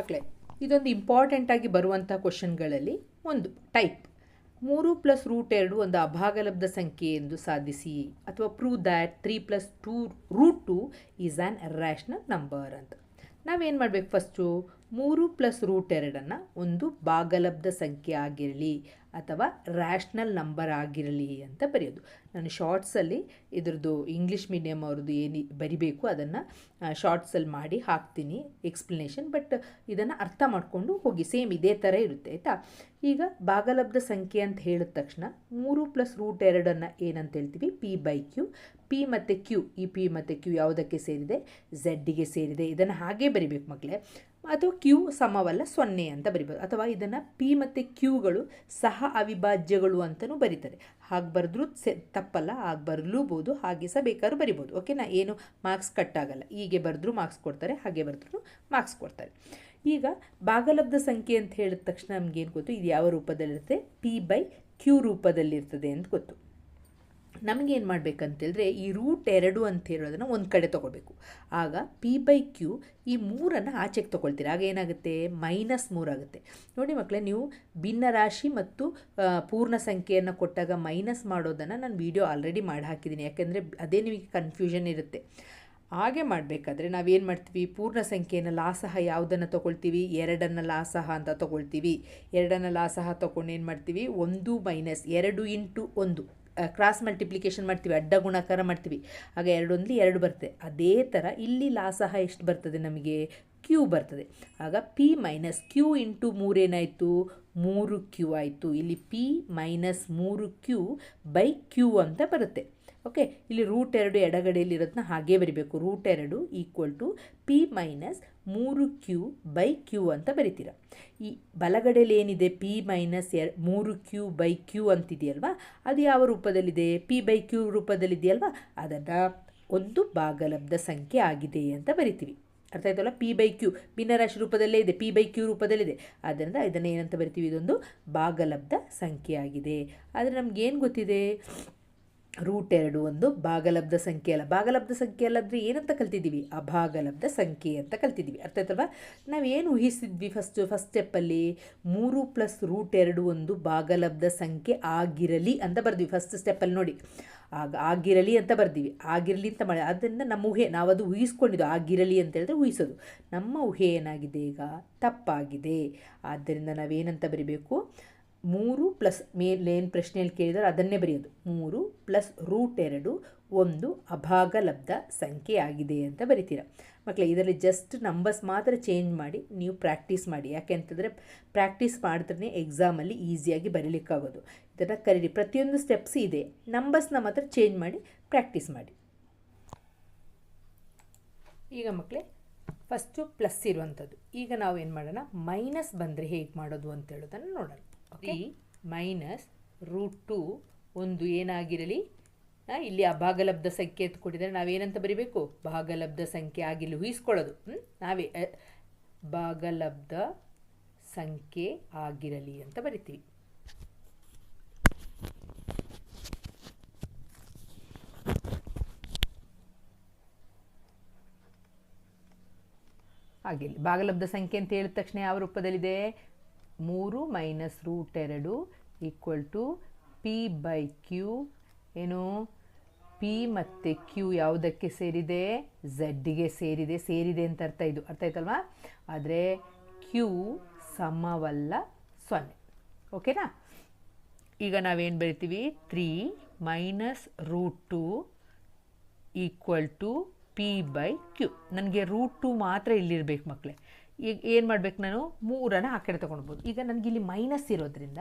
ಮಕ್ಕಳೇ, ಇದೊಂದು ಇಂಪಾರ್ಟೆಂಟ್ ಆಗಿ ಬರುವಂಥ ಕ್ವಶನ್ಗಳಲ್ಲಿ ಒಂದು ಟೈಪ್ ಮೂರು ಪ್ಲಸ್ ರೂಟ್ ಎರಡು ಒಂದು ಅಭಾಗಲಬ್ಧ ಸಂಖ್ಯೆ ಎಂದು ಸಾಧಿಸಿ, ಅಥವಾ prove that three plus two root two is an rational number ಅಂತ. ನಾವೇನು ಮಾಡಬೇಕು ಫಸ್ಟು ಮೂರು ಪ್ಲಸ್ ರೂಟ್ ಎರಡನ್ನು ಒಂದು ಭಾಗಲಬ್ಧ ಸಂಖ್ಯೆ ಆಗಿರಲಿ ಅಥವಾ ರ್ಯಾಷ್ನಲ್ ನಂಬರ್ ಆಗಿರಲಿ ಅಂತ ಬರೆಯೋದು. ನಾನು ಶಾರ್ಟ್ಸಲ್ಲಿ ಇದ್ರದ್ದು ಇಂಗ್ಲೀಷ್ ಮೀಡಿಯಮ್ ಅವ್ರದ್ದು ಏನು ಬರಿಬೇಕು ಅದನ್ನು ಶಾರ್ಟ್ಸಲ್ಲಿ ಮಾಡಿ ಹಾಕ್ತೀನಿ ಎಕ್ಸ್ಪ್ಲನೇಷನ್ ಬಟ್ ಇದನ್ನು ಅರ್ಥ ಮಾಡಿಕೊಂಡು ಹೋಗಿ ಸೇಮ್ ಇದೇ ಥರ ಇರುತ್ತೆ, ಆಯಿತಾ? ಈಗ ಭಾಗಲಬ್ಧ ಸಂಖ್ಯೆ ಅಂತ ಹೇಳಿದ ತಕ್ಷಣ ಮೂರು ಪ್ಲಸ್ ರೂಟ್ ಎರಡನ್ನು ಏನಂತ ಹೇಳ್ತೀವಿ? ಪಿ ಬೈ ಕ್ಯೂ ಪಿ ಮತ್ತು ಕ್ಯೂ ಈ ಪಿ ಮತ್ತು ಕ್ಯೂ ಯಾವುದಕ್ಕೆ ಸೇರಿದೆ? ಝಡ್ಡಿಗೆ ಸೇರಿದೆ. ಇದನ್ನು ಹಾಗೇ ಬರಿಬೇಕು ಮಕ್ಕಳೇ ಅಥವಾ ಕ್ಯೂ ಸಮವಲ್ಲ ಸೊನ್ನೆ ಅಂತ ಬರಿಬೋದು. ಅಥವಾ ಇದನ್ನು ಪಿ ಮತ್ತು ಕ್ಯೂಗಳು ಸಹ ಅವಿಭಾಜ್ಯಗಳು ಅಂತಲೂ ಬರೀತಾರೆ. ಹಾಗೆ ಬರೆದ್ರೂ ಸೆ ತಪ್ಪಲ್ಲ, ಹಾಗೆ ಬರಲೂಬೋದು, ಹಾಗೆ ಸಹ ಬೇಕಾದ್ರೂ ಬರಿಬೋದು. ಓಕೆನಾ ಏನು? ಮಾರ್ಕ್ಸ್ ಕಟ್ ಆಗಲ್ಲ. ಹೀಗೆ ಬರೆದ್ರೂ ಮಾರ್ಕ್ಸ್ ಕೊಡ್ತಾರೆ, ಹಾಗೆ ಬರೆದ್ರೂ ಮಾರ್ಕ್ಸ್ ಕೊಡ್ತಾರೆ. ಈಗ ಭಾಗಲಬ್ಧ ಸಂಖ್ಯೆ ಅಂತ ಹೇಳಿದ ತಕ್ಷಣ ನಮಗೇನು ಗೊತ್ತು? ಇದು ಯಾವ ರೂಪದಲ್ಲಿರುತ್ತೆ? ಪಿ ಬೈ ಕ್ಯೂ ರೂಪದಲ್ಲಿರ್ತದೆ ಅಂತ ಗೊತ್ತು. ನಮಗೇನು ಮಾಡಬೇಕಂತೇಳಿದ್ರೆ ಈ ರೂಟ್ ಎರಡು ಅಂತ ಹೇಳೋದನ್ನು ಒಂದು ಕಡೆ ತೊಗೊಳ್ಬೇಕು ಆಗ ಪಿ ಬೈ ಕ್ಯೂ ಈ ಮೂರನ್ನು ಆಚೆಗೆ ತೊಗೊಳ್ತೀರ. ಆಗ ಏನಾಗುತ್ತೆ? ಮೈನಸ್ ಮೂರಾಗುತ್ತೆ ನೋಡಿ ಮಕ್ಕಳೇ ನೀವು ಭಿನ್ನರಾಶಿ ಮತ್ತು ಪೂರ್ಣ ಸಂಖ್ಯೆಯನ್ನು ಕೊಟ್ಟಾಗ ಮೈನಸ್ ಮಾಡೋದನ್ನು ನಾನು ವಿಡಿಯೋ ಆಲ್ರೆಡಿ ಮಾಡಿ ಹಾಕಿದ್ದೀನಿ ಯಾಕೆಂದರೆ ಅದೇ ನಿಮಗೆ ಕನ್ಫ್ಯೂಷನ್ ಇರುತ್ತೆ. ಹಾಗೆ ಮಾಡಬೇಕಾದ್ರೆ ನಾವೇನು ಮಾಡ್ತೀವಿ? ಪೂರ್ಣ ಸಂಖ್ಯೆಯನ್ನು ಲಾಸಹ ಯಾವುದನ್ನು ತೊಗೊಳ್ತೀವಿ? ಎರಡನ್ನು ಲಾಸಹ ಅಂತ ತೊಗೊಳ್ತೀವಿ. ಎರಡನ್ನು ಲಾಸಹ ತೊಗೊಂಡು ಏನು ಮಾಡ್ತೀವಿ? ಒಂದು ಮೈನಸ್ ಎರಡು ಇಂಟು ಒಂದು. ಕ್ರಾಸ್ ಮಲ್ಟಿಪ್ಲಿಕೇಶನ್ ಮಾಡ್ತೀವಿ, ಅಡ್ಡ ಗುಣಾಕಾರ ಮಾಡ್ತೀವಿ. ಆಗ ಎರಡೊಂದ್ಲಿ ಎರಡು ಬರ್ತದೆ ಅದೇ ಥರ ಇಲ್ಲಿ ಲಾಸಹ ಎಷ್ಟು ಬರ್ತದೆ ನಮಗೆ? ಕ್ಯೂ ಬರ್ತದೆ. ಆಗ ಪಿ ಮೈನಸ್ ಕ್ಯೂ ಇಂಟು ಮೂರೇನಾಯಿತು ಮೂರು ಕ್ಯೂ ಆಯಿತು. ಇಲ್ಲಿ ಪಿ ಮೈನಸ್ ಮೂರು ಕ್ಯೂ ಬೈ ಕ್ಯೂ ಅಂತ ಬರುತ್ತೆ. ಓಕೆ ಇಲ್ಲಿ ರೂಟ್ ಎರಡು ಎಡಗಡೆಯಲ್ಲಿರೋದನ್ನ ಹಾಗೇ ಬರಿಬೇಕು. ರೂಟ್ ಎರಡು ಈಕ್ವಲ್ ಟು ಪಿ ಮೈನಸ್ ಮೂರು ಕ್ಯೂ ಬೈ ಕ್ಯೂ ಅಂತ ಬರಿತೀರ. ಈ ಬಲಗಡೆಯಲ್ಲಿ ಏನಿದೆ ಪಿ ಮೈನಸ್ ಎರ್ ಮೂರು ಕ್ಯೂ ಬೈ ಕ್ಯೂ ಅಂತಿದೆಯಲ್ವಾ? ಅದು ಯಾವ ರೂಪದಲ್ಲಿದೆ? ಪಿ ಬೈ ಕ್ಯೂ ರೂಪದಲ್ಲಿದೆಯಲ್ವಾ? ಅದನ್ನು ಒಂದು ಭಾಗಲಬ್ಧ ಸಂಖ್ಯೆ ಆಗಿದೆ ಅಂತ ಬರಿತೀವಿ. ಅರ್ಥ ಆಯ್ತಲ್ಲ ಪಿ ಬೈ ಕ್ಯೂ ಭಿನ್ನರಾಶಿ ರೂಪದಲ್ಲೇ ಇದೆ, ಪಿ ಬೈ ಕ್ಯೂ ರೂಪದಲ್ಲಿದೆ ಆದ್ದರಿಂದ ಇದನ್ನು ಏನಂತ ಬರಿತೀವಿ? ಇದೊಂದು ಭಾಗಲಬ್ಧ ಸಂಖ್ಯೆ ಆಗಿದೆ. ಆದರೆ ನಮಗೇನು ಗೊತ್ತಿದೆ? ರೂಟ್ ಎರಡು ಒಂದು ಭಾಗಲಬ್ಧ ಸಂಖ್ಯೆ ಅಲ್ಲ. ಭಾಗಲಬ್ಧ ಸಂಖ್ಯೆ ಅಲ್ಲಂದರೆ ಏನಂತ ಕಲ್ತಿದ್ದೀವಿ? ಅಭಾಗಲಬ್ಧ ಸಂಖ್ಯೆ ಅಂತ ಕಲ್ತಿದ್ದೀವಿ. ಅರ್ಥ ಆಯ್ತಲ್ವಾ? ನಾವೇನು ಊಹಿಸಿದ್ವಿ ಫಸ್ಟ್ ಫಸ್ಟ್ ಸ್ಟೆಪ್ಪಲ್ಲಿ ಮೂರು ಪ್ಲಸ್ ರೂಟ್ ಎರಡು ಒಂದು ಭಾಗಲಬ್ಧ ಸಂಖ್ಯೆ ಆಗಿರಲಿ ಅಂತ ಬರೆದ್ವಿ. ಫಸ್ಟ್ ಸ್ಟೆಪ್ಪಲ್ಲಿ ನೋಡಿ. ಆಗ ಆಗಿರಲಿ ಅಂತ ಬರ್ತೀವಿ ಆಗಿರಲಿ ಅಂತ ಮಾಡಿ. ಅದರಿಂದ ನಮ್ಮ ಊಹೆ, ನಾವು ಅದು ಊಹಿಸ್ಕೊಂಡಿದ್ದು ಆಗಿರಲಿ ಅಂತ ಹೇಳಿದ್ರೆ ಊಹಿಸೋದು. ನಮ್ಮ ಊಹೆ ಏನಾಗಿದೆ ಈಗ? ತಪ್ಪಾಗಿದೆ. ಆದ್ದರಿಂದ ನಾವೇನಂತ ಬರಿಬೇಕು? ಮೂರು ಪ್ಲಸ್ ಮೇಲೇನು ಪ್ರಶ್ನೆಯಲ್ಲಿ ಕೇಳಿದರೆ ಅದನ್ನೇ ಬರೆಯೋದು. ಮೂರು ಪ್ಲಸ್ ರೂಟ್ ಎರಡು ಒಂದು ಅಭಾಗಲಬ್ಧ ಸಂಖ್ಯೆ ಆಗಿದೆ ಅಂತ ಬರಿತೀರ. ಮಕ್ಕಳೇ, ಇದರಲ್ಲಿ ಜಸ್ಟ್ ನಂಬರ್ಸ್ ಮಾತ್ರ ಚೇಂಜ್ ಮಾಡಿ, ನೀವು ಪ್ರಾಕ್ಟೀಸ್ ಮಾಡಿ. ಯಾಕೆ ಅಂತಂದರೆ ಪ್ರಾಕ್ಟೀಸ್ ಮಾಡಿದ್ರೆ ಎಕ್ಸಾಮಲ್ಲಿ ಈಸಿಯಾಗಿ ಬರೀಲಿಕ್ಕಾಗೋದು. ಇದನ್ನು ಕರೀರಿ. ಪ್ರತಿಯೊಂದು ಸ್ಟೆಪ್ಸ್ ಇದೆ. ನಂಬರ್ಸ್ನ ಮಾತ್ರ ಚೇಂಜ್ ಮಾಡಿ ಪ್ರಾಕ್ಟೀಸ್ ಮಾಡಿ. ಈಗ ಮಕ್ಕಳೇ ಫಸ್ಟು ಪ್ಲಸ್ ಇರುವಂಥದ್ದು. ಈಗ ನಾವು ಏನು ಮಾಡೋಣ? ಮೈನಸ್ ಬಂದರೆ ಹೇಗೆ ಮಾಡೋದು ಅಂತ ಹೇಳೋದನ್ನು ನೋಡೋಣ. ಓಕೆ ಮೈನಸ್ ರೂಟ್ ಟು ಒಂದು ಏನಾಗಿರಲಿ ಇಲ್ಲಿ ಅಭಾಗಲಬ್ಧ ಸಂಖ್ಯೆ ಅಂತ ಕೊಟ್ಟಿದ್ದಾರೆ ನಾವೇನಂತ ಬರಿಬೇಕು? ಭಾಗಲಬ್ಧ ಸಂಖ್ಯೆ ಆಗಿಲ್ಲ ಊಹಿಸ್ಕೊಳ್ಳೋದು ನಾವೇ ಭಾಗಲಬ್ಧ ಸಂಖ್ಯೆ ಆಗಿರಲಿ ಅಂತ ಬರಿತೀವಿ. ಆಗಿರಲಿ ಭಾಗಲಬ್ಧ ಸಂಖ್ಯೆ ಅಂತ ಹೇಳಿದ ತಕ್ಷಣ ಯಾವ ರೂಪದಲ್ಲಿದೆ? ಮೂರು ಮೈನಸ್ ರೂಟ್ ಎರಡು equal to P by Q ಏನು? ಪಿ ಮತ್ತು ಕ್ಯೂ ಯಾವುದಕ್ಕೆ ಸೇರಿದೆ? ಝಡ್ಡಿಗೆ ಸೇರಿದೆ. ಸೇರಿದೆ ಅಂತ ಅರ್ಥ ಇದು. ಅರ್ಥ ಆಯ್ತಲ್ವಾ? ಆದರೆ ಕ್ಯೂ ಸಮವಲ್ಲ ಸೊನ್ನೆ. ಓಕೆನಾ? ಈಗ ನಾವೇನು ಬರಿತೀವಿ? Three minus root two equal to P by Q ನನಗೆ ರೂಟ್ ಟು ಮಾತ್ರ ಇಲ್ಲಿರಬೇಕು ಮಕ್ಕಳೇ ಈಗ ಏನು ಮಾಡಬೇಕು ನಾನು? ಮೂರನ್ನು ಆ ಕಡೆ ತೊಗೊಳ್ಬೋದು ಈಗ ನನಗೆ ಇಲ್ಲಿ ಮೈನಸ್ ಇರೋದ್ರಿಂದ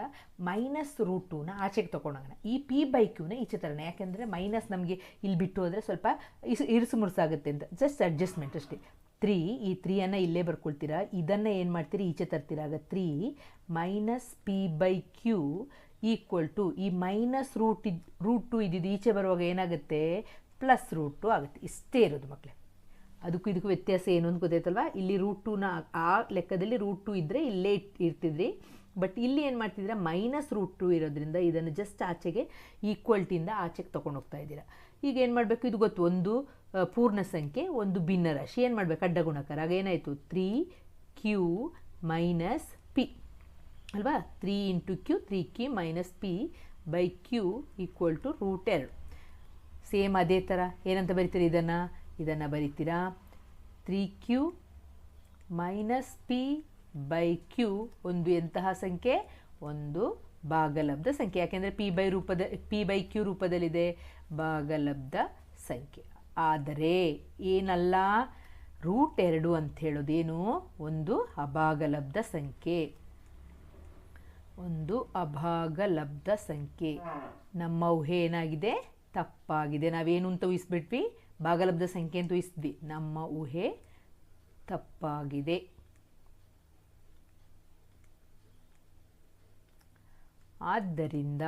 ಮೈನಸ್ ರೂಟ್ ಟೂನ ಆಚೆಗೆ ತೊಗೊಂಡೋಗೋಣ. ಈ ಪಿ ಬೈ ಕ್ಯೂನ ಈಚೆ ತರೋಣ. ಯಾಕೆಂದರೆ ಮೈನಸ್ ನಮಗೆ ಇಲ್ಲಿ ಬಿಟ್ಟು ಹೋದರೆ ಸ್ವಲ್ಪ ಇಸ್, ಇರಿಸು ಮುರುಸಾಗುತ್ತೆ ಅಂತ. ಜಸ್ಟ್ ಅಡ್ಜಸ್ಟ್ಮೆಂಟ್ ಅಷ್ಟೇ. ತ್ರೀ ಈ ತ್ರೀಯನ್ನು ಇಲ್ಲೇ ಬರ್ಕೊಳ್ತೀರಾ? ಇದನ್ನು ಏನು ಮಾಡ್ತೀರಿ? ಈಚೆ ತರ್ತೀರಾ? ಆಗ three minus P by Q equal to ಈ ಮೈನಸ್ ರೂಟ್ ಇದು ರೂಟ್ ಟು ಇದ್ದಿದ್ದು ಈಚೆ ಬರುವಾಗ ಏನಾಗುತ್ತೆ? ಪ್ಲಸ್ ರೂಟ್ ಟು ಆಗುತ್ತೆ. ಇಷ್ಟೇ ಇರೋದು ಮಕ್ಕಳೇ ಅದಕ್ಕೂ ಇದಕ್ಕೂ ವ್ಯತ್ಯಾಸ ಏನು ಅಂತ ಗೊತ್ತಾಯ್ತಲ್ವಾ? ಇಲ್ಲಿ ರೂಟ್ ಟೂನ ಆ ಲೆಕ್ಕದಲ್ಲಿ ರೂಟ್ ಟು ಇದ್ದರೆ ಇಲ್ಲೇ ಇರ್ತಿದ್ರಿ. ಬಟ್ ಇಲ್ಲಿ ಏನು ಮಾಡ್ತಿದ್ದೀರಾ? ಮೈನಸ್ ರೂಟ್ ಟು ಇರೋದ್ರಿಂದ ಇದನ್ನು ಜಸ್ಟ್ ಆಚೆಗೆ ಈಕ್ವಲ್ಟಿಯಿಂದ ಆಚೆಗೆ ತೊಗೊಂಡು ಹೋಗ್ತಾ ಇದ್ದೀರಾ. ಈಗ ಏನು ಮಾಡಬೇಕು? ಇದು ಗೊತ್ತು, ಒಂದು ಪೂರ್ಣ ಸಂಖ್ಯೆ, ಒಂದು ಭಿನ್ನ ರಾಶಿ. ಏನು ಮಾಡಬೇಕು? ಅಡ್ಡ ಗುಣಕಾರ. ಆಗ ಏನಾಯಿತು? ತ್ರೀ ಕ್ಯೂ ಮೈನಸ್ ಪಿ ಅಲ್ವಾ? Three into Q three Q minus P by Q equal to root ಎರಡು ಸೇಮ್ ಅದೇ ಥರ ಏನಂತ ಬರೀತೀರಿ ಇದನ್ನು? ಇದನ್ನು ಬರಿತೀರಾ? Three Q minus P by Q ಒಂದು ಎಂತಹ ಸಂಖ್ಯೆ? ಒಂದು ಭಾಗಲಬ್ಧ ಸಂಖ್ಯೆ. ಯಾಕೆಂದರೆ ಪಿ ಬೈ ರೂಪದ ಪಿ ಬೈ ಕ್ಯೂ ರೂಪದಲ್ಲಿದೆ ಭಾಗಲಬ್ಧ ಸಂಖ್ಯೆ. ಆದರೆ ಏನಲ್ಲ? ರೂಟ್ ಎರಡು ಅಂತ ಹೇಳೋದೇನು? ಒಂದು ಅಭಾಗಲಬ್ಧ ಸಂಖ್ಯೆ. ಒಂದು ಅಭಾಗಲಬ್ಧ ಸಂಖ್ಯೆ. ನಮ್ಮ ಊಹೆ ಏನಾಗಿದೆ? ತಪ್ಪಾಗಿದೆ. ನಾವೇನು ಅಂತ ಊಹಿಸ್ಬಿಟ್ವಿ? ಭಾಗಲಬ್ಧ ಸಂಖ್ಯೆ ಅಂತೂ ಊಹಿಸಿದ್ವಿ ನಮ್ಮ ಊಹೆ ತಪ್ಪಾಗಿದೆ. ಆದ್ದರಿಂದ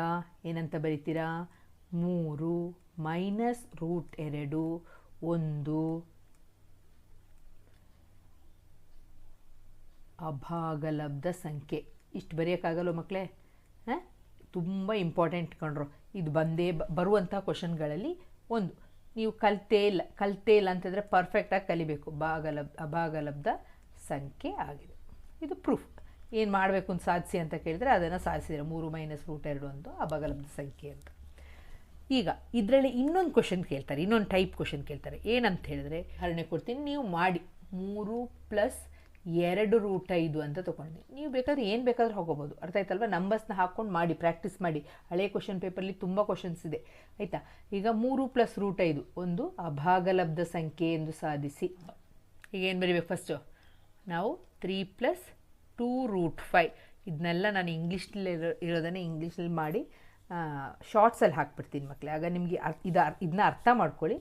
ಏನಂತ ಬರಿತೀರಾ? ಮೂರು ಮೈನಸ್ ರೂಟ್ ಎರಡು ಒಂದು ಅಭಾಗಲಬ್ಧ ಸಂಖ್ಯೆ. ಇಷ್ಟು ಬರೆಯೋಕ್ಕಾಗಲ್ಲ ಮಕ್ಕಳೇ ಹಾಂ? ತುಂಬ ಇಂಪಾರ್ಟೆಂಟ್ ಕಂಡ್ರು ಇದು ಬಂದೇ ಬರುವಂಥ ಕ್ವಶನ್ಗಳಲ್ಲಿ ಒಂದು. ನೀವು ಕಲ್ತೇ ಇಲ್ಲ ಕಲ್ತೇ ಇಲ್ಲ ಅಂತಂದರೆ ಪರ್ಫೆಕ್ಟಾಗಿ ಕಲಿಬೇಕು. ಭಾಗಲಬ್, ಅಭಾಗಲಬ್ಧ ಸಂಖ್ಯೆ ಆಗಿದೆ. ಇದು ಪ್ರೂಫ್ ಏನು ಮಾಡಬೇಕು ಅಂತ ಸಾಧಿಸಿ ಅಂತ ಕೇಳಿದರೆ ಅದನ್ನು ಸಾಧಿಸಿದರೆ ಮೂರು ಮೈನಸ್ ರೂಟ್ ಎರಡು ಒಂದು, ಅಭಾಗಲಬ್ಧ ಸಂಖ್ಯೆ ಅಂತ. ಈಗ ಇದರಲ್ಲಿ ಇನ್ನೊಂದು ಕ್ವಶನ್ ಕೇಳ್ತಾರೆ, ಇನ್ನೊಂದು ಟೈಪ್ ಕ್ವಶನ್ ಕೇಳ್ತಾರೆ. ಏನಂತ ಹೇಳಿದ್ರೆ ಹರಣೆ ಕೊಡ್ತೀನಿ, ನೀವು ಮಾಡಿ. ಮೂರು ಪ್ಲಸ್ ಎರಡು ರೂಟ್ ಐದು ಅಂತ ತೊಗೊಂಡು ನೀವು ಬೇಕಾದ್ರೆ ಏನು ಬೇಕಾದ್ರೂ ಹೋಗೋಬೋದು. ಅರ್ಥ ಆಯ್ತಲ್ವ? ನಂಬರ್ಸ್ನ ಹಾಕ್ಕೊಂಡು ಮಾಡಿ ಪ್ರಾಕ್ಟೀಸ್ ಮಾಡಿ. ಹಳೆ ಕ್ವಶನ್ ಪೇಪರಲ್ಲಿ ತುಂಬ ಕ್ವಶನ್ಸ್ ಇದೆ. ಆಯಿತಾ? ಈಗ ಮೂರು ಪ್ಲಸ್ ರೂಟ್ ಐದು, ಒಂದು ಅಭಾಗಲಬ್ಧ ಸಂಖ್ಯೆ ಎಂದು ಸಾಧಿಸಿ. ಈಗ ಏನು ಬರೀಬೇಕು ಫಸ್ಟು ನಾವು three plus two root five ಇದನ್ನೆಲ್ಲ ನಾನು ಇಂಗ್ಲೀಷ್ನಲ್ಲಿ ಇರೋ ಇರೋದನ್ನೇ ಇಂಗ್ಲೀಷಲ್ಲಿ ಮಾಡಿ ಶಾರ್ಟ್ಸಲ್ಲಿ ಹಾಕ್ಬಿಡ್ತೀನಿ ಮಕ್ಕಳೇ ಆಗ ನಿಮಗೆ ಇದು ಇದನ್ನ ಅರ್ಥ ಮಾಡ್ಕೊಳ್ಳಿ.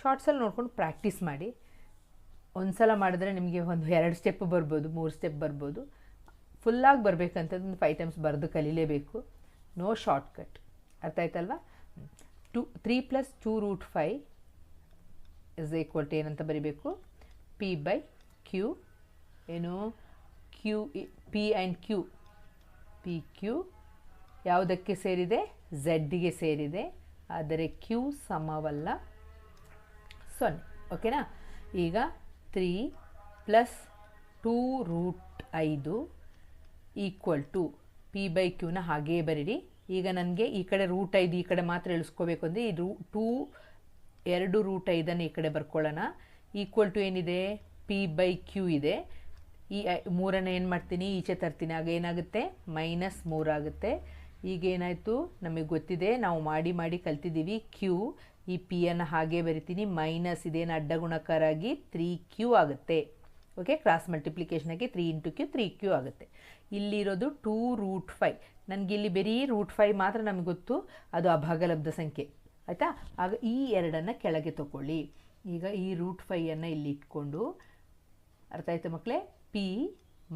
ಶಾರ್ಟ್ಸಲ್ಲಿ ನೋಡ್ಕೊಂಡು ಪ್ರಾಕ್ಟೀಸ್ ಮಾಡಿ. ಒಂದು ಸಲ ಮಾಡಿದ್ರೆ ನಿಮಗೆ ಒಂದು ಎರಡು ಸ್ಟೆಪ್ ಬರ್ಬೋದು, ಮೂರು ಸ್ಟೆಪ್ ಬರ್ಬೋದು. ಫುಲ್ಲಾಗಿ ಬರಬೇಕಂತಂದ್ರೆ ಒಂದು ಫೈವ್ ಟೈಮ್ಸ್ ಬರೆದು ಕಲೀಲೇಬೇಕು. ನೋ ಶಾರ್ಟ್ ಕಟ್ ಅರ್ಥ ಆಯ್ತಲ್ವಾ? To three plus two root five is equal to ಏನಂತ ಬರಿಬೇಕು? ಪಿ ಬೈ ಕ್ಯೂ ಏನು? Q P and Q P Q ಯಾವುದಕ್ಕೆ ಸೇರಿದೆ? ಝಡ್ಗೆ ಸೇರಿದೆ. ಆದರೆ ಕ್ಯೂ ಸಮವಲ್ಲ. ಸೊನ್ನೆ. ಓಕೆನಾ ಈಗ ತ್ರೀ ಪ್ಲಸ್ ಟೂ ರೂಟ್ ಐದು ಈಕ್ವಲ್ ಟು ಪಿ ಬೈ ಕ್ಯೂನ ಹಾಗೇ ಬರೀರಿ. ಈಗ ನನಗೆ ಈ ಕಡೆ ರೂಟ್ ಐದು ಈ ಕಡೆ ಮಾತ್ರ ಇಳಿಸ್ಕೋಬೇಕು ಅಂದರೆ ಈ ರೂ ಟೂ ಎರಡು ರೂಟ್ ಐದನ್ನು ಈ ಕಡೆ ಬರ್ಕೊಳ್ಳೋಣ. ಈಕ್ವಲ್ ಟು ಏನಿದೆ? ಪಿ ಬೈ ಕ್ಯೂ ಇದೆ. ಈ ಮೂರನ್ನು ಏನು ಮಾಡ್ತೀನಿ? ಈಚೆ ತರ್ತೀನಿ. ಆಗ ಏನಾಗುತ್ತೆ? ಮೈನಸ್ ಮೂರಾಗುತ್ತೆ ಈಗ ಏನಾಯಿತು? ನಮಗೆ ಗೊತ್ತಿದೆ. ನಾವು ಮಾಡಿ ಮಾಡಿ ಕಲ್ತಿದ್ದೀವಿ ಕ್ಯೂ ಈ ಪಿ ಅನ್ನು ಹಾಗೆ ಬರಿತೀನಿ. ಮೈನಸ್ ಇದೇನು ಅಡ್ಡ ಗುಣಕಾರಾಗಿ ತ್ರೀ ಕ್ಯೂ ಆಗುತ್ತೆ. Okay cross ಮಲ್ಟಿಪ್ಲಿಕೇಶನಾಗಿ three into Q three Q ಆಗುತ್ತೆ. ಇಲ್ಲಿರೋದು ಟೂ ರೂಟ್ ಫೈ ಇಲ್ಲಿ ಬರೀ ರೂಟ್ ಫೈ ಮಾತ್ರ ನಮಗೆ ಗೊತ್ತು. ಅದು ಅಭಾಗಲಬ್ಧ ಸಂಖ್ಯೆ. ಆಯಿತಾ? ಆಗ ಈ ಎರಡನ್ನು ಕೆಳಗೆ ತಗೊಳ್ಳಿ. ಈಗ ಈ ರೂಟ್ ಫೈಯನ್ನು ಇಲ್ಲಿ ಇಟ್ಕೊಂಡು, ಅರ್ಥ ಆಯಿತು ಮಕ್ಕಳೇ ಪಿ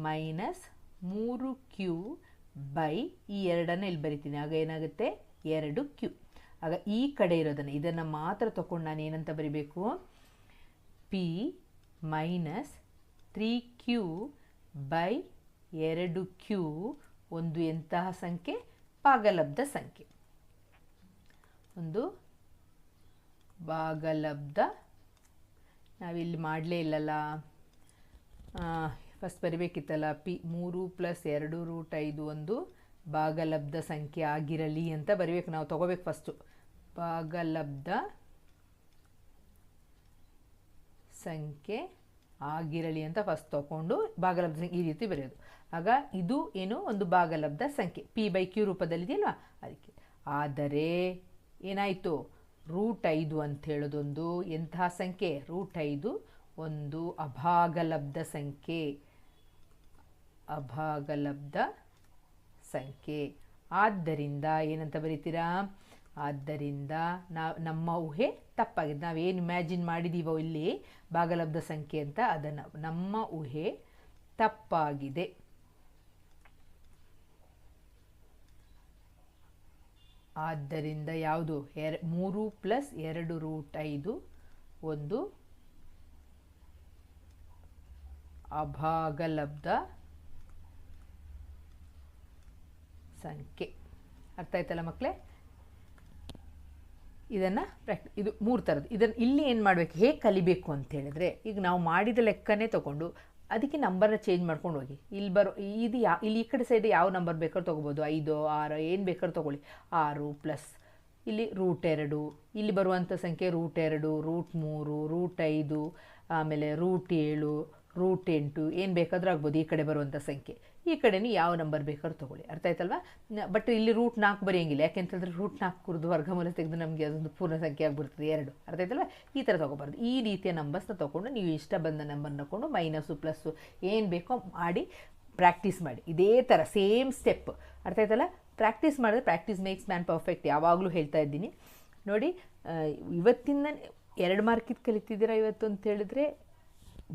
ಮೈನಸ್ ಮೂರು ಕ್ಯೂ ಬೈ ಈ ಎರಡನ್ನು ಇಲ್ಲಿ ಬರಿತೀನಿ. ಆಗ ಏನಾಗುತ್ತೆ? ಎರಡು ಕ್ಯೂ ಆಗ ಈ ಕಡೆ ಇರೋದನ್ನು, ಇದನ್ನು ಮಾತ್ರ ತಗೊಂಡು ನಾನು ಏನಂತ ಬರಿಬೇಕು? P minus three Q by ಎರಡು ಕ್ಯೂ ಒಂದು ಎಂತಹ ಸಂಖ್ಯೆ? ಭಾಗಲಬ್ಧ ಸಂಖ್ಯೆ. ಒಂದು ಭಾಗಲಬ್ಧ. ನಾವಿಲ್ಲಿ ಮಾಡಲೇ ಇಲ್ಲಲ್ಲ. ಫಸ್ಟ್ ಬರಿಬೇಕಿತ್ತಲ್ಲ ಪಿ ಮೂರು ಪ್ಲಸ್ ಎರಡು ರೂಟ್ ಐದು ಒಂದು ಭಾಗಲಬ್ಧ ಸಂಖ್ಯೆ ಆಗಿರಲಿ ಅಂತ ಬರಿಬೇಕು. ನಾವು ತಗೋಬೇಕು ಫಸ್ಟು ಭಾಗಲಬ್ಧ ಸಂಖ್ಯೆ ಆಗಿರಲಿ ಅಂತ ಫಸ್ಟ್ ತಗೊಂಡು ಭಾಗಲಬ್ಧ ಸಂಖ್ಯೆ ಈ ರೀತಿ ಬರೆಯೋದು. ಆಗ ಇದು ಏನು? ಒಂದು ಭಾಗಲಬ್ಧ ಸಂಖ್ಯೆ. ಪಿ ಬೈ ಕ್ಯೂ ರೂಪದಲ್ಲಿದೆಯಲ್ವಾ? ಅದಕ್ಕೆ. ಆದರೆ ಏನಾಯಿತು? ರೂಟ್ ಐದು ಅಂತ ಹೇಳೋದೊಂದು ಎಂತಹ ಸಂಖ್ಯೆ? ರೂಟ್ ಐದು ಒಂದು ಅಭಾಗಲಬ್ಧ ಸಂಖ್ಯೆ. ಅಭಾಗಲಬ್ಧ ಸಂಖ್ಯೆ. ಆದ್ದರಿಂದ ಏನಂತ ಬರೀತೀರಾ? ಆದ್ದರಿಂದ ನಾವು ನಮ್ಮ ಊಹೆ ತಪ್ಪಾಗಿದೆ. ನಾವೇನು ಇಮ್ಯಾಜಿನ್ ಮಾಡಿದ್ದೀವೋ ಇಲ್ಲಿ ಭಾಗಲಬ್ಧ ಸಂಖ್ಯೆ ಅಂತ ಅದನ್ನು, ನಮ್ಮ ಊಹೆ ತಪ್ಪಾಗಿದೆ. ಆದ್ದರಿಂದ ಯಾವುದು? ಎರ, ಮೂರು ಪ್ಲಸ್ ಎರಡು ರೂಟ್ ಐದು ಒಂದು ಅಭಾಗಲಬ್ಧ ಸಂಖ್ಯೆ. ಅರ್ಥ ಆಯ್ತಲ್ಲ ಮಕ್ಕಳೇ ಇದನ್ನು ಪ್ರಾಕ್ಟಿ ಇದು ಮೂರು ಥರದ್ದು ಇದನ್ನು ಇಲ್ಲಿ ಏನು ಮಾಡಬೇಕು? ಹೇಗೆ ಕಲಿಬೇಕು ಅಂತ ಹೇಳಿದ್ರೆ, ಈಗ ನಾವು ಮಾಡಿದ ಲೆಕ್ಕನೇ ತೊಗೊಂಡು, ಅದಕ್ಕೆ ನಂಬರ್ನ ಚೇಂಜ್ ಮಾಡ್ಕೊಂಡು ಹೋಗಿ. ಇಲ್ಲಿ ಬರೋ, ಇದು ಯಾ, ಇಲ್ಲಿ ಈ ಕಡೆ ಸೈಡ್ ಯಾವ ನಂಬರ್ ಬೇಕಾದ್ರೂ ತೊಗೋಬೋದು. ಐದು, ಆರು, ಏನು ಬೇಕಾದ್ರೂ ತೊಗೊಳ್ಳಿ. ಆರು ಪ್ಲಸ್ ಇಲ್ಲಿ ರೂಟ್ ಎರಡು. ಇಲ್ಲಿ ಬರುವಂಥ ಸಂಖ್ಯೆ ರೂಟ್ ಎರಡು ರೂಟ್ ಮೂರು ರೂಟ್ ಐದು, ಆಮೇಲೆ ರೂಟ್ ಏಳು ರೂಟ್ ಎಂಟು, ಏನು ಬೇಕಾದರೂ ಆಗ್ಬೋದು ಈ ಕಡೆ ಬರುವಂಥ ಸಂಖ್ಯೆ. ಈ ಕಡೆನೂ ಯಾವ ನಂಬರ್ ಬೇಕಾದ್ರೂ ತೊಗೊಳ್ಳಿ. ಅರ್ಥ ಆಯ್ತಲ್ವಾ? ಬಟ್ ಇಲ್ಲಿ ರೂಟ್ ನಾಲ್ಕು ಬರೆಯಂಗಿಲ್ಲ. ಯಾಕೆಂತಂದ್ರೆ ರೂಟ್ ನಾಲ್ಕು ಕುರಿದು ವರ್ಗಮೂಲ ತೆಗೆದು ನಮಗೆ ಅದೊಂದು ಪೂರ್ಣ ಸಂಖ್ಯೆ ಆಗಿಬಿಡ್ತದೆ, ಎರಡು. ಅರ್ಥ ಆಯ್ತಲ್ವಾ? ಈ ಥರ ತೊಗೋಬಾರ್ದು. ಈ ರೀತಿಯ ನಂಬರ್ಸ್ನ ತೊಗೊಂಡು ನೀವು ಇಷ್ಟ ಬಂದ ನಂಬರ್ನ ತಗೊಂಡು ಮೈನಸ್ಸು ಪ್ಲಸ್ಸು ಏನು ಬೇಕೋ ಮಾಡಿ ಪ್ರಾಕ್ಟೀಸ್ ಮಾಡಿ. ಇದೇ ಥರ ಸೇಮ್ ಸ್ಟೆಪ್ ಅರ್ಥ ಆಯ್ತಲ್ಲ? ಪ್ರಾಕ್ಟೀಸ್ ಮಾಡಿದ್ರೆ ಪ್ರಾಕ್ಟೀಸ್ ಮೇಕ್ಸ್ ಮ್ಯಾನ್ ಪರ್ಫೆಕ್ಟ್ ಯಾವಾಗಲೂ ಹೇಳ್ತಾ ಇದ್ದೀನಿ. ನೋಡಿ ಇವತ್ತಿಂದ ಎರಡು ಮಾರ್ಕಿದ್ ಕಲಿತಿದ್ದೀರಾ ಇವತ್ತು ಅಂತ ಹೇಳಿದ್ರೆ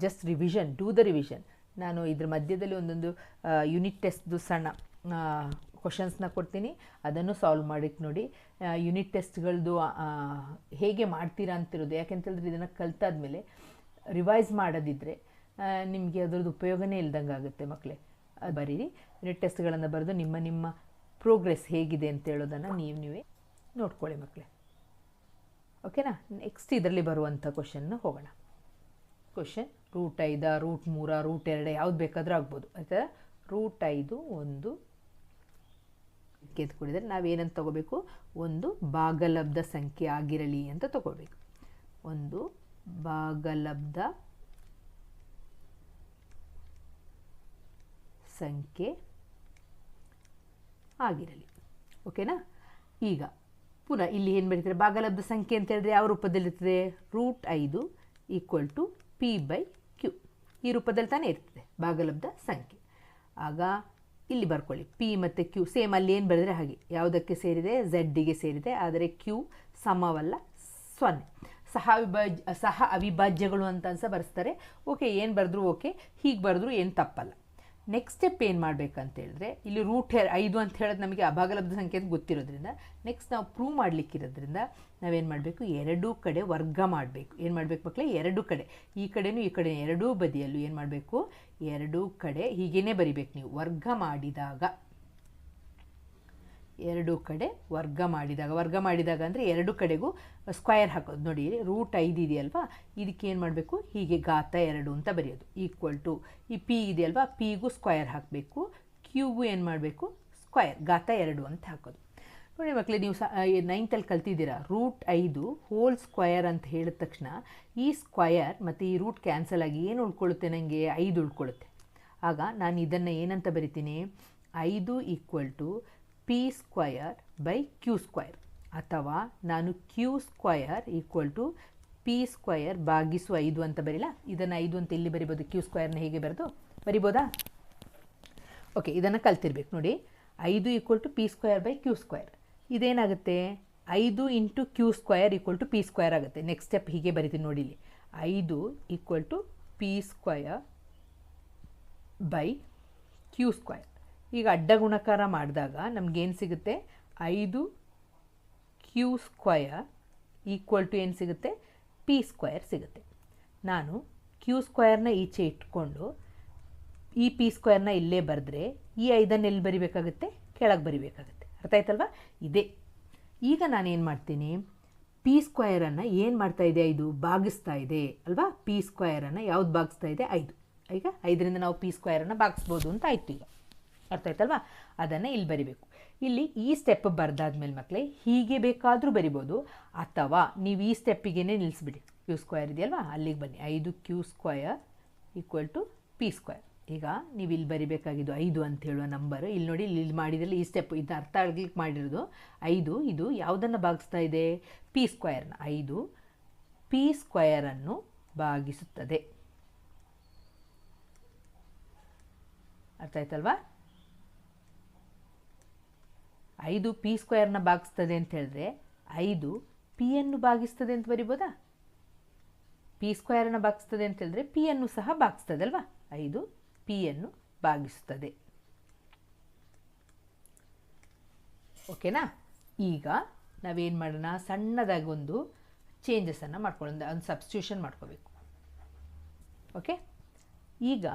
just revision do the revision ನಾನು ಇದ್ರ ಮಧ್ಯದಲ್ಲಿ ಒಂದೊಂದು ಯೂನಿಟ್ ಟೆಸ್ಟ್ದು ಸಣ್ಣ ಕ್ವಶನ್ಸ್ನ ಕೊಡ್ತೀನಿ. ಅದನ್ನು ಸಾಲ್ವ್ ಮಾಡಿಕ್ಕೆ ನೋಡಿ. ಯೂನಿಟ್ ಟೆಸ್ಟ್ಗಳದ್ದು ಹೇಗೆ ಮಾಡ್ತೀರಾ ಅಂತಿರೋದು. ಯಾಕೆಂತೇಳಿದ್ರೆ ಇದನ್ನು ಕಲ್ತಾದ್ಮೇಲೆ ರಿವೈಸ್ ಮಾಡೋದಿದ್ದರೆ ನಿಮಗೆ ಅದರದ್ದು ಉಪಯೋಗನೇ ಇಲ್ದಂಗೆ ಆಗುತ್ತೆ ಮಕ್ಕಳೇ ಬರೀರಿ. ಯೂನಿಟ್ ಟೆಸ್ಟ್ಗಳನ್ನು ಬರೆದು ನಿಮ್ಮ ನಿಮ್ಮ ಪ್ರೋಗ್ರೆಸ್ ಹೇಗಿದೆ ಅಂತ ಹೇಳೋದನ್ನು ನೀವು, ನೀವೇ ನೋಡ್ಕೊಳ್ಳಿ ಮಕ್ಕಳೇ ಓಕೆನಾ ನೆಕ್ಸ್ಟ್ ಇದರಲ್ಲಿ ಬರುವಂಥ ಕ್ವಶನ್ನ ಹೋಗೋಣ. ಕ್ವಶನ್ ರೂಟ್ ಐದ, ರೂಟ್ ಮೂರ, ರೂಟ್ ಎರಡು ಯಾವ್ದು ಬೇಕಾದರೂ ಆಗ್ಬೋದು. ಆಯ್ತಾ? ರೂಟ್ ಐದು ಒಂದು ಕೆತ್ಕೊಂಡಿದ್ರೆ ನಾವೇನಂತ ತಗೋಬೇಕು? ಒಂದು ಭಾಗಲಬ್ಧ ಸಂಖ್ಯೆ ಆಗಿರಲಿ ಅಂತ ತಗೋಬೇಕು. ಒಂದು ಭಾಗಲಬ್ಧ ಸಂಖ್ಯೆ ಆಗಿರಲಿ. ಓಕೆನಾ? ಈಗ ಪುನಃ ಇಲ್ಲಿ ಏನು ಬರೀತಾರೆ? ಭಾಗಲಬ್ಧ ಸಂಖ್ಯೆ ಅಂತ ಹೇಳಿದ್ರೆ ಯಾವ ರೂಪದಲ್ಲಿರ್ತದೆ? ರೂಟ್ ಐದು ಈಕ್ವಲ್ ಟು ಪಿ ಬೈ ಈ ರೂಪದಲ್ಲಿ ತಾನೇ ಇರ್ತದೆ, ಭಾಗಲಬ್ಧ ಸಂಖ್ಯೆ. ಆಗ ಇಲ್ಲಿ ಬರ್ಕೊಳ್ಳಿ. ಪಿ ಮತ್ತು ಕ್ಯೂ ಸೇಮ್ ಅಲ್ಲಿ ಏನು ಬರೆದ್ರೆ ಹಾಗೆ. ಯಾವುದಕ್ಕೆ ಸೇರಿದೆ? ಝಡ್ಡಿಗೆ ಸೇರಿದೆ. ಆದರೆ ಕ್ಯೂ ಸಮವಲ್ಲ, ಸೊನ್ನೆ. ಸಹ ಅವಿಭಾಜ್ಯ, ಸಹ ಅವಿಭಾಜ್ಯಗಳು ಅಂತ ಅನ್ಸ ಬರೆಸ್ತಾರೆ. ಓಕೆ ಏನು ಬರೆದ್ರು ಓಕೆ ಹೀಗೆ ಬರೆದ್ರು ಏನು ತಪ್ಪಲ್ಲ. ನೆಕ್ಸ್ಟ್ ಸ್ಟೆಪ್ ಏನು ಮಾಡಬೇಕಂತ ಹೇಳಿದ್ರೆ ಇಲ್ಲಿ ರೂಟ್ ಹೇ ಐದು ಅಂತ ಹೇಳೋದು ನಮಗೆ ಅಭಾಗಲಬ್ಧ ಸಂಖ್ಯೆ ಅಂತ ಗೊತ್ತಿರೋದ್ರಿಂದ ನೆಕ್ಸ್ಟ್ ನಾವು ಪ್ರೂವ್ ಮಾಡಲಿಕ್ಕಿರೋದ್ರಿಂದ ನಾವೇನು ಮಾಡಬೇಕು? ಎರಡೂ ಕಡೆ ವರ್ಗ ಮಾಡಬೇಕು. ಏನು ಮಾಡಬೇಕು ಮಕ್ಕಳೇ ಎರಡೂ ಕಡೆ. ಈ ಕಡೆಯೂ ಈ ಕಡೆ ಎರಡೂ ಬದಿಯಲ್ಲೂ ಏನು ಮಾಡಬೇಕು? ಎರಡೂ ಕಡೆ ಹೀಗೇನೆ ಬರಿಬೇಕು ನೀವು. ವರ್ಗ ಮಾಡಿದಾಗ. ಎರಡು ಕಡೆ ವರ್ಗ ಮಾಡಿದಾಗ ವರ್ಗ ಮಾಡಿದಾಗ ಅಂದರೆ ಎರಡು ಕಡೆಗೂ ಸ್ಕ್ವಯರ್ ಹಾಕೋದು. ನೋಡಿ ರೂಟ್ ಐದು ಇದೆಯಲ್ವಾ? ಇದಕ್ಕೆ ಏನು ಮಾಡಬೇಕು? ಹೀಗೆ ಗಾತ ಎರಡು ಅಂತ ಬರೆಯೋದು. ಈಕ್ವಲ್ ಟು ಈ ಪಿ ಇದೆಯಲ್ವಾ? ಪಿಗೂ ಸ್ಕ್ವಯರ್ ಹಾಕಬೇಕು. ಕ್ಯೂಗೂ ಏನು ಮಾಡಬೇಕು? ಸ್ಕ್ವಯರ್ ಗಾತ ಎರಡು ಅಂತ ಹಾಕೋದು. ನೋಡಿ ಮಕ್ಕಳೇ ನೀವು ಸ ನೈನ್ತಲ್ಲಿ ಕಲ್ತಿದ್ದೀರಾ? ರೂಟ್ ಐದು ಹೋಲ್ ಸ್ಕ್ವಯರ್ ಅಂತ ಹೇಳಿದ ತಕ್ಷಣ ಈ ಸ್ಕ್ವಯರ್ ಮತ್ತು ಈ ರೂಟ್ ಕ್ಯಾನ್ಸಲ್ ಆಗಿ ಏನು ಉಳ್ಕೊಳ್ಳುತ್ತೆ ನನಗೆ ಐದು ಉಳ್ಕೊಳ್ಳುತ್ತೆ. ಆಗ ನಾನು ಇದನ್ನು ಏನಂತ ಬರಿತೀನಿ? ಐದು equal to P square by Q square ಅಥವಾ ನಾನು Q square equal to P square ಭಾಗಿಸು ಐದು ಅಂತ ಬರೀಲ್ಲ ಇದನ್ನು ಐದು ಅಂತ ಇಲ್ಲಿ ಬರಿಬೋದು? ಕ್ಯೂ ಸ್ಕ್ವಯರ್ನ ಹೇಗೆ ಬರೆದು? ಬರಿಬೋದಾ? ಓಕೆ ಇದನ್ನು ಕಲ್ತಿರ್ಬೇಕು. ನೋಡಿ, ಐದು equal to P square by Q square ಇದೇನಾಗುತ್ತೆ? ಐದು into Q square equal to P square ಆಗುತ್ತೆ. ನೆಕ್ಸ್ಟ್ ಸ್ಟೆಪ್ ಹೀಗೆ ಬರಿತೀನಿ ನೋಡಿ ಇಲ್ಲಿ. ಐದು equal to P square by Q square ಈಗ ಅಡ್ಡ ಗುಣಕಾರ ಮಾಡಿದಾಗ ನಮಗೇನು ಸಿಗುತ್ತೆ? ಐದು ಕ್ಯೂ ಸ್ಕ್ವಯರ್ ಈಕ್ವಲ್ ಟು ಏನು ಸಿಗುತ್ತೆ? ಪಿ ಸ್ಕ್ವಯರ್ ಸಿಗುತ್ತೆ. ನಾನು ಕ್ಯೂ ಸ್ಕ್ವಯರ್ನ ಈಚೆ ಇಟ್ಕೊಂಡು ಈ ಪಿ ಸ್ಕ್ವಯರ್ನ ಇಲ್ಲೇ ಬರೆದ್ರೆ ಈ ಐದನ್ನು ಎಲ್ಲಿ ಬರಿಬೇಕಾಗುತ್ತೆ? ಕೆಳಗೆ ಬರಿಬೇಕಾಗುತ್ತೆ. ಅರ್ಥ ಆಯ್ತಲ್ವಾ? ಇದೆ. ಈಗ ನಾನೇನು ಮಾಡ್ತೀನಿ? ಪಿ ಸ್ಕ್ವಯರನ್ನು ಏನು ಮಾಡ್ತಾ ಇದೆ? ಐದು ಭಾಗಿಸ್ತಾ ಇದೆ, ಅಲ್ವಾ? ಪಿ ಸ್ಕ್ವಯರನ್ನು ಯಾವ್ದು ಭಾಗಿಸ್ತಾ ಇದೆ? ಐದು. ಈಗ ಐದರಿಂದ ನಾವು ಪಿ ಸ್ಕ್ವಯರನ್ನು ಭಾಗಿಸ್ಬೋದು ಅಂತ ಆಯ್ತು ಈಗ. ಅರ್ಥ ಆಯ್ತಲ್ವಾ? ಅದನ್ನು ಇಲ್ಲಿ ಬರಿಬೇಕು. ಇಲ್ಲಿ ಈ ಸ್ಟೆಪ್ ಬರೆದಾದ್ಮೇಲೆ ಮಕ್ಕಳೇ ಹೀಗೆ ಬೇಕಾದರೂ ಬರಿಬೋದು. ಅಥವಾ ನೀವು ಈ ಸ್ಟೆಪ್ಪಿಗೇ ನಿಲ್ಲಿಸ್ಬಿಡಿ ಕ್ಯೂ ಸ್ಕ್ವಯರ್ ಇದೆಯಲ್ವಾ? ಅಲ್ಲಿಗೆ ಬನ್ನಿ. ಐದು Q square equal to P square ಈಗ ನೀವು ಇಲ್ಲಿ ಬರಿಬೇಕಾಗಿದ್ದು ಐದು ಅಂತ ಹೇಳುವ ನಂಬರ್ ಇಲ್ಲಿ ನೋಡಿ, ಇಲ್ಲಿ ಮಾಡಿದ್ರಲ್ಲಿ ಈ ಸ್ಟೆಪ್ ಇದು ಅರ್ಥ ಆಗ್ಲಿಕ್ಕೆ ಮಾಡಿರೋದು. ಐದು, ಇದು ಯಾವುದನ್ನು ಭಾಗಿಸ್ತಾ ಇದೆ? ಪಿ ಸ್ಕ್ವಯರ್ನ ಐದು ಪಿ ಸ್ಕ್ವಯರನ್ನು ಭಾಗಿಸುತ್ತದೆ. ಅರ್ಥ ಆಯ್ತಲ್ವಾ? ಐದು ಪಿ ಸ್ಕ್ವೇರ್ನ ಭಾಗಿಸ್ತದೆ ಅಂತ ಹೇಳಿದ್ರೆ ಐದು ಪಿಯನ್ನು ಭಾಗಿಸ್ತದೆ ಅಂತ ಬರಿಬೋದಾ? ಪಿ ಸ್ಕ್ವೇರ್ನ ಭಾಗಿಸ್ತದೆ ಅಂತ ಹೇಳಿದ್ರೆ ಪಿಯನ್ನು ಸಹ ಭಾಗಿಸ್ತದೆ ಅಲ್ವಾ? ಐದು ಪಿಯನ್ನು ಭಾಗಿಸುತ್ತದೆ ಓಕೆನಾ? ಈಗ ನಾವೇನು ಮಾಡೋಣ? ಸಣ್ಣದಾಗಿ ಒಂದು ಚೇಂಜಸನ್ನು ಮಾಡ್ಕೊಳ್ಳೋದು ಒಂದು ಸಬ್ಸ್ಟ್ಯೂಷನ್ ಮಾಡ್ಕೋಬೇಕು. ಓಕೆ? ಈಗ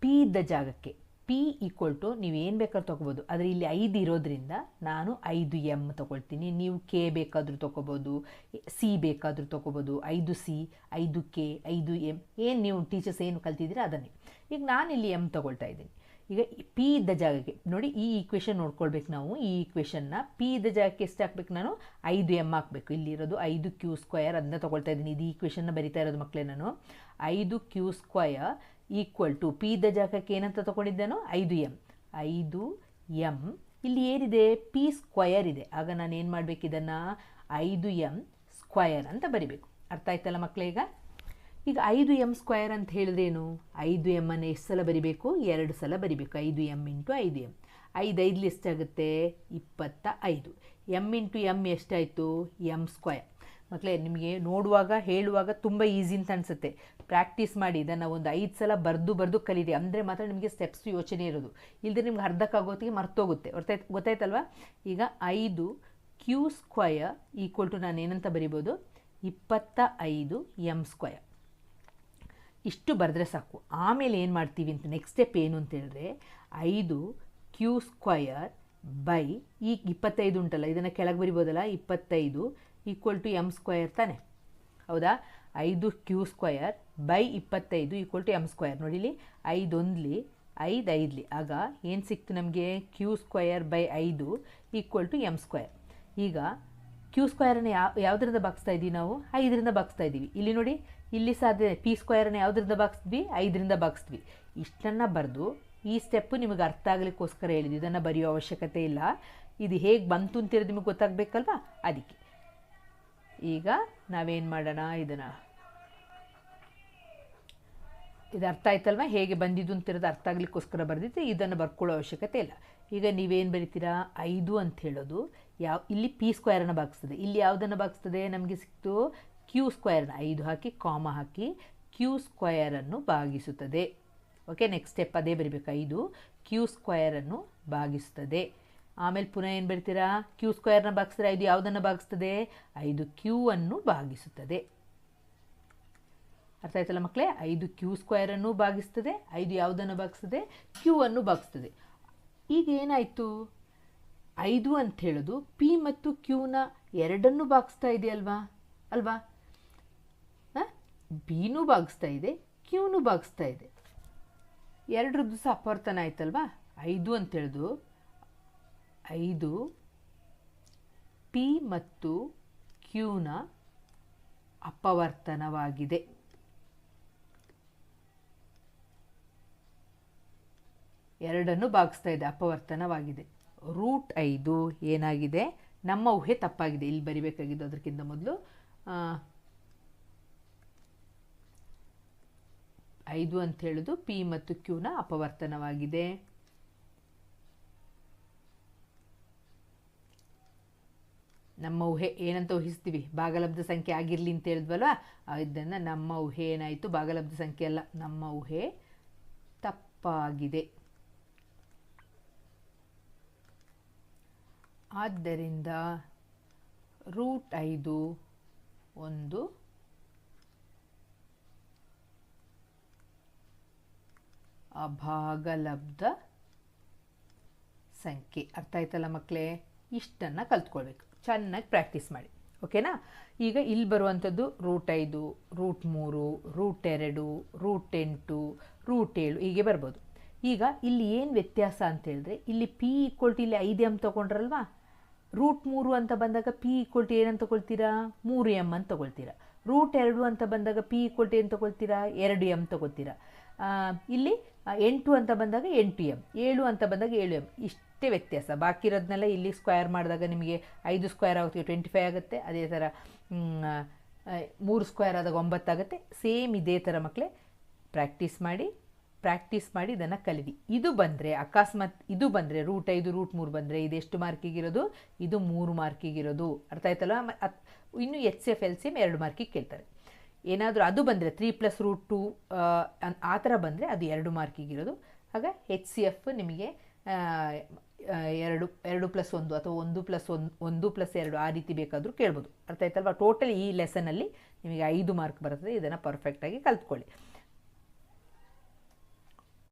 ಪಿ ಇದ್ದ ಜಾಗಕ್ಕೆ ಪಿ ಈಕ್ವಲ್ ಟು ನೀವು ಏನು ಬೇಕಾದ್ರೂ ತೊಗೋಬೋದು. ಆದರೆ ಇಲ್ಲಿ ಐದು ಇರೋದ್ರಿಂದ ನಾನು ಐದು ಎಂ ತೊಗೊಳ್ತೀನಿ. ನೀವು ಕೆ ಬೇಕಾದರೂ ತೊಗೋಬೋದು. ಸಿ ಬೇಕಾದರೂ ತೊಗೋಬೋದು. ಐದು ಸಿ ಐದು ಕೆ ಐದು ಎಂ ಏನು ನೀವು ಟೀಚರ್ಸ್ ಏನು ಕಲ್ತಿದ್ದೀರಾ ಅದನ್ನೇ. ಈಗ ನಾನು ಇಲ್ಲಿ ಎಂ ತೊಗೊಳ್ತಾ ಇದ್ದೀನಿ. ಈಗ ಪಿ ಇದ್ದ ಜಾಗಕ್ಕೆ ನೋಡಿ, ಈ ಈಕ್ವೇಷನ್ ನೋಡ್ಕೊಳ್ಬೇಕು ನಾವು. ಈ ಈಕ್ವೇಷನ್ನ ಪಿ ಇದ್ದ ಜಾಗಕ್ಕೆ ಎಷ್ಟು ಹಾಕ್ಬೇಕು ನಾನು? ಐದು ಎಂ ಹಾಕಬೇಕು. ಇಲ್ಲಿರೋದು ಐದು ಕ್ಯೂ ಸ್ಕ್ವಯರ್ ಅದನ್ನ ತೊಗೊಳ್ತಾ ಇದ್ದೀನಿ. ಇದು ಈಕ್ವೇಷನ್ನ ಬರಿತಾ ಇರೋದು ಮಕ್ಕಳೇ ನಾನು. ಐದು Q square equal to P ಇದ್ದ ಜಾಗಕ್ಕೆ ಏನಂತ ತೊಗೊಂಡಿದ್ದೇನೋ? ಐದು ಎಂ ಐದು ಎಂ ಇಲ್ಲಿ ಏನಿದೆ? ಪಿ ಸ್ಕ್ವಯರ್ ಇದೆ. ಆಗ ನಾನು ಏನು ಮಾಡಬೇಕು ಇದನ್ನು? ಐದು ಎಂ ಸ್ಕ್ವಯರ್ ಅಂತ ಬರಿಬೇಕು. ಅರ್ಥ ಆಯ್ತಲ್ಲ ಮಕ್ಕಳೇ ಈಗ? ಈಗ ಐದು ಎಂ ಸ್ಕ್ವಯರ್ ಅಂತ ಹೇಳಿದ್ರೇನು ಐದು ಎಮ್ಮನ್ನು ಎಷ್ಟು ಸಲ ಬರಿಬೇಕು? ಎರಡು ಸಲ ಬರಿಬೇಕು. ಐದು ಎಂ ಇಂಟು ಐದು ಎಂ ಐದು ಐದಲಿ ಎಷ್ಟಾಗುತ್ತೆ? ಇಪ್ಪತ್ತ ಐದು ಎಂ ಇಂಟು ಎಂ ಎಷ್ಟಾಯಿತು? ಎಂ ಸ್ಕ್ವಯರ್ ಮಕ್ಕಳೇ ನಿಮಗೆ ನೋಡುವಾಗ, ಹೇಳುವಾಗ ತುಂಬ ಈಸಿ ಅಂತ ಅನಿಸುತ್ತೆ. ಪ್ರಾಕ್ಟೀಸ್ ಮಾಡಿ, ಇದನ್ನು ಒಂದು ಐದು ಸಲ ಬರೆದು ಬರೆದು ಕಲೀರಿ. ಅಂದರೆ ಮಾತ್ರ ನಿಮಗೆ ಸ್ಟೆಪ್ಸ್ ಯೋಚನೆ ಇರೋದು. ಇಲ್ಲದೆ ನಿಮ್ಗೆ ಅರ್ಧಕ್ಕಾಗೋತ್ತಿಗೆ ಮರ್ತೋಗುತ್ತೆ. ಗೊತ್ತಾಯ್ತು ಗೊತ್ತಾಯ್ತಲ್ವಾ? ಈಗ ಐದು ಕ್ಯೂ ಸ್ಕ್ವಯರ್ ಈಕ್ವಲ್ ಟು ನಾನು ಏನಂತ ಬರಿಬೋದು? ಇಪ್ಪತ್ತ ಐದು ಎಂ ಸ್ಕ್ವಯರ್ ಇಷ್ಟು ಬರೆದ್ರೆ ಸಾಕು. ಆಮೇಲೆ ಏನು ಮಾಡ್ತೀವಿ ಅಂತ ನೆಕ್ಸ್ಟ್ ಸ್ಟೆಪ್ ಏನು ಅಂತ ಹೇಳಿದ್ರೆ, ಐದು ಕ್ಯೂ ಸ್ಕ್ವಯರ್ ಬೈ ಈಗ ಇಪ್ಪತ್ತೈದು ಉಂಟಲ್ಲ, ಇದನ್ನು ಕೆಳಗೆ ಬರಿಬೋದಲ್ಲ? ಇಪ್ಪತ್ತೈದು ಈಕ್ವಲ್ ಟು ಎಂ ಸ್ಕ್ವಯರ್ ತಾನೆ. ಹೌದಾ? ಐದು ಕ್ಯೂ ಸ್ಕ್ವಯರ್ ಬೈ ಇಪ್ಪತ್ತೈದು ಈಕ್ವಲ್ ಟು ಎಂ ಸ್ಕ್ವಯರ್ ನೋಡಿಲಿ? ಐದೊಂದ್ಲಿ ಐದು ಐದ್ಲಿ. ಆಗ ಏನು ಸಿಕ್ತು ನಮಗೆ? ಕ್ಯೂ ಸ್ಕ್ವಯರ್ ಬೈ ಐದು ಈಕ್ವಲ್ ಟು ಎಂ ಸ್ಕ್ವಯರ್ ಈಗ ಕ್ಯೂ ಸ್ಕ್ವಯರನ್ನು ಯಾವ, ಯಾವುದರಿಂದ ಬಾಗಿಸ್ತಾ ಇದ್ದೀವಿ ನಾವು? ಐದರಿಂದ ಬಾಗಿಸ್ತಾ ಇದ್ದೀವಿ. ಇಲ್ಲಿ ನೋಡಿ, ಇಲ್ಲಿ ಸಾಧ್ಯ ಪಿ ಸ್ಕ್ವಯರನ್ನು ಯಾವುದರಿಂದ ಬಾಗಿಸ್ದ್ವಿ ಐದರಿಂದ ಬಾಗಿಸ್ದ್ವಿ ಇಷ್ಟನ್ನು ಬರೆದು ಈ ಸ್ಟೆಪ್ಪು ನಿಮಗೆ ಅರ್ಥ ಆಗಲಿಕ್ಕೋಸ್ಕರ ಹೇಳಿದ್ವಿ ಇದನ್ನು ಬರೆಯೋ ಅವಶ್ಯಕತೆ ಇಲ್ಲ. ಇದು ಹೇಗೆ ಬಂತು ಅಂತೇಳಿ ನಿಮಗೆ ಗೊತ್ತಾಗಬೇಕಲ್ವಾ? ಅದಕ್ಕೆ. ಈಗ ನಾವೇನು ಮಾಡೋಣ ಇದನ್ನು? ಇದು ಅರ್ಥ ಆಯ್ತಲ್ವ? ಹೇಗೆ ಬಂದಿದ್ದು ಅಂತಿರೋದು ಅರ್ಥ ಆಗಲಿಕ್ಕೋಸ್ಕರ ಬರೆದಿತ್ತು ಇದನ್ನು ಬರ್ಕೊಳ್ಳೋ ಅವಶ್ಯಕತೆ ಇಲ್ಲ. ಈಗ ನೀವೇನು ಬರಿತೀರಾ? ಐದು ಅಂತ ಹೇಳೋದು. ಯಾವ, ಇಲ್ಲಿ ಪಿ ಸ್ಕ್ವೇರನ್ನು ಬಾಗಿಸ್ತದೆ ಇಲ್ಲಿ ಯಾವುದನ್ನು ಬಾಗಿಸ್ತದೆ ನಮಗೆ ಸಿಕ್ತು ಕ್ಯೂ ಸ್ಕ್ವೇರ್ನ ಐದು ಹಾಕಿ, ಕಾಮ ಹಾಕಿ, ಕ್ಯೂ ಸ್ಕ್ವಯರನ್ನು ಭಾಗಿಸುತ್ತದೆ ಓಕೆ, ನೆಕ್ಸ್ಟ್ ಸ್ಟೆಪ್ ಅದೇ ಬರಿಬೇಕು. ಐದು, ಕ್ಯೂ ಸ್ಕ್ವಯರನ್ನು ಭಾಗಿಸುತ್ತದೆ ಆಮೇಲೆ ಪುನಃ ಏನು ಬರ್ತೀರಾ ಕ್ಯೂ ಸ್ಕ್ವೇರ್ನ ಭಾಗಿಸಿದ್ರೆ ಐದು ಯಾವುದನ್ನು ಭಾಗಿಸ್ತದೆ? ಐದು ಕ್ಯೂ ಅನ್ನು ಭಾಗಿಸುತ್ತದೆ. ಅರ್ಥ ಆಯ್ತಲ್ಲ ಮಕ್ಕಳೇ ಐದು ಕ್ಯೂ ಸ್ಕ್ವೇರನ್ನು ಭಾಗಿಸ್ತದೆ, ಐದು ಯಾವುದನ್ನು ಭಾಗಿಸ್ತದೆ? ಕ್ಯೂ ಅನ್ನು ಭಾಗಿಸ್ತದೆ. ಈಗ ಏನಾಯಿತು? ಐದು ಅಂತ ಹೇಳೋದು ಪಿ ಮತ್ತು ಕ್ಯೂನ ಎರಡನ್ನು ಭಾಗಿಸ್ತಾ ಇದೆ ಅಲ್ವಾ? ಅಲ್ವಾ? ಬಿನೂ ಭಾಗಿಸ್ತಾ ಇದೆ ಕ್ಯೂನೂ ಭಾಗಿಸ್ತಾ ಇದೆ. ಎರಡರದ್ದು ಸಹ ಅಪವರ್ತನ ಆಯ್ತಲ್ವಾ? ಐದು ಅಂತ ಹೇಳೋದು ಐದು, ಪಿ ಮತ್ತು ಕ್ಯೂನ ಅಪವರ್ತನವಾಗಿದೆ. ಎರಡನ್ನು ಭಾಗಿಸ್ತಾ ಇದೆ, ಅಪವರ್ತನವಾಗಿದೆ. ರೂಟ್ ಐದು ಏನಾಗಿದೆ? ನಮ್ಮ ಊಹೆ ತಪ್ಪಾಗಿದೆ. ಇಲ್ಲಿ ಬರಿಬೇಕಾಗಿದ್ದು ಅದಕ್ಕಿಂತ ಮೊದಲು ಐದು ಅಂತ ಹೇಳೋದು ಪಿ ಮತ್ತು ಕ್ಯೂನ ಅಪವರ್ತನವಾಗಿದೆ. ನಮ್ಮ ಊಹೆ ಏನಂತ ಊಹಿಸ್ತೀವಿ? ಭಾಗಲಬ್ಧ ಸಂಖ್ಯೆ ಆಗಿರಲಿ ಅಂತ ಹೇಳಿದ್ವಲ್ವಾ? ಇದನ್ನು ನಮ್ಮ ಊಹೆ ಏನಾಯಿತು? ಭಾಗಲಬ್ಧ ಸಂಖ್ಯೆ ಅಲ್ಲ, ನಮ್ಮ ಊಹೆ ತಪ್ಪಾಗಿದೆ. ಆದ್ದರಿಂದ ರೂಟ್ ಐದು ಒಂದು ಅಭಾಗಲಬ್ಧ ಸಂಖ್ಯೆ. ಅರ್ಥ ಆಯ್ತಲ್ಲ ಮಕ್ಕಳೇ ಇಷ್ಟನ್ನು ಕಲ್ತ್ಕೊಳ್ಬೇಕು. ಚೆನ್ನಾಗಿ ಪ್ರಾಕ್ಟೀಸ್ ಮಾಡಿ ಓಕೆನಾ ಈಗ ಇಲ್ಲಿ ಬರುವಂಥದ್ದು ರೂಟ್ ಐದು ರೂಟ್ ಮೂರು ರೂಟ್ ಎರಡು ರೂಟ್ ಎಂಟು ರೂಟ್ ಏಳು ಹೀಗೆ ಬರ್ಬೋದು. ಈಗ ಇಲ್ಲಿ ಏನು ವ್ಯತ್ಯಾಸ ಅಂತ ಹೇಳಿದ್ರೆ, ಇಲ್ಲಿ ಪಿ ಈಕ್ವಲ್ ಟು ಇಲ್ಲಿ ಐದು ಎಂ ತೊಗೊಂಡ್ರಲ್ವಾ? ರೂಟ್ ಮೂರು ಅಂತ ಬಂದಾಗ ಪಿ ಈಕ್ವಲ್ ಟು ಏನಂತ ತಗೊಳ್ತೀರಾ? ಮೂರು ಎಂ ಅಂತ ತೊಗೊಳ್ತೀರಾ. ರೂಟ್ ಎರಡು ಅಂತ ಬಂದಾಗ ಪಿ ಈಕ್ವಲ್ ಟು ಏನು ತೊಗೊಳ್ತೀರಾ? ಎರಡು ಎಂ ತೊಗೊಳ್ತೀರಾ. ಇಲ್ಲಿ ಎಂಟು ಅಂತ ಬಂದಾಗ ಎಂಟು ಎಂ ಏಳು ಅಂತ ಬಂದಾಗ ಏಳು ಎಂ ಇಷ್ಟೇ ವ್ಯತ್ಯಾಸ. ಬಾಕಿ ಇರೋದನ್ನೆಲ್ಲ ಇಲ್ಲಿ ಸ್ಕ್ವಯರ್ ಮಾಡಿದಾಗ ನಿಮಗೆ ಐದು ಸ್ಕ್ವೇರ್ ಆಗುತ್ತೆ ಟ್ವೆಂಟಿ ಫೈವ್ ಆಗುತ್ತೆ. ಅದೇ ಥರ ಮೂರು ಸ್ಕ್ವೇರ್ ಆದಾಗ ಒಂಬತ್ತಾಗುತ್ತೆ ಸೇಮ್ ಇದೇ ಥರ ಮಕ್ಕಳೇ ಪ್ರಾಕ್ಟೀಸ್ ಮಾಡಿ ಪ್ರಾಕ್ಟೀಸ್ ಮಾಡಿ ಇದನ್ನು ಕಲಿವಿ ಇದು ಬಂದರೆ, ಅಕಸ್ಮಾತ್ ಇದು ಬಂದರೆ ರೂಟ್ ಐದು ರೂಟ್ ಮೂರು ಬಂದರೆ ಇದೆಷ್ಟು ಮಾರ್ಕಿಗಿರೋದು ಇದು ಮೂರು ಮಾರ್ಕಿಗಿರೋದು ಅರ್ಥ ಆಯ್ತಲ್ಲ ಇನ್ನು H F L C M ಎರಡು ಮಾರ್ಕಿಗೆ ಕೇಳ್ತಾರೆ. ಏನಾದರೂ ಅದು ಬಂದರೆ ತ್ರೀ ಪ್ಲಸ್ ರೂಟ್ ಟು ಆ ಥರ ಬಂದರೆ ಅದು ಎರಡು ಮಾರ್ಕಿಗಿರೋದು ಆಗ ಎಚ್ ಸಿ ಎಫ್ ನಿಮಗೆ ಎರಡು ಎರಡು ಪ್ಲಸ್ ಒಂದು ಅಥವಾ ಒಂದು ಪ್ಲಸ್ ಒಂದು ಒಂದು ಪ್ಲಸ್ ಎರಡು ಆ ರೀತಿ ಬೇಕಾದರೂ ಕೇಳ್ಬೋದು. ಅರ್ಥ ಆಯ್ತಲ್ವಾ? ಟೋಟಲ್ ಈ ಲೆಸನಲ್ಲಿ ನಿಮಗೆ ಐದು ಮಾರ್ಕ್ ಬರ್ತದೆ. ಇದನ್ನು ಪರ್ಫೆಕ್ಟಾಗಿ ಕಲ್ತ್ಕೊಳ್ಳಿ.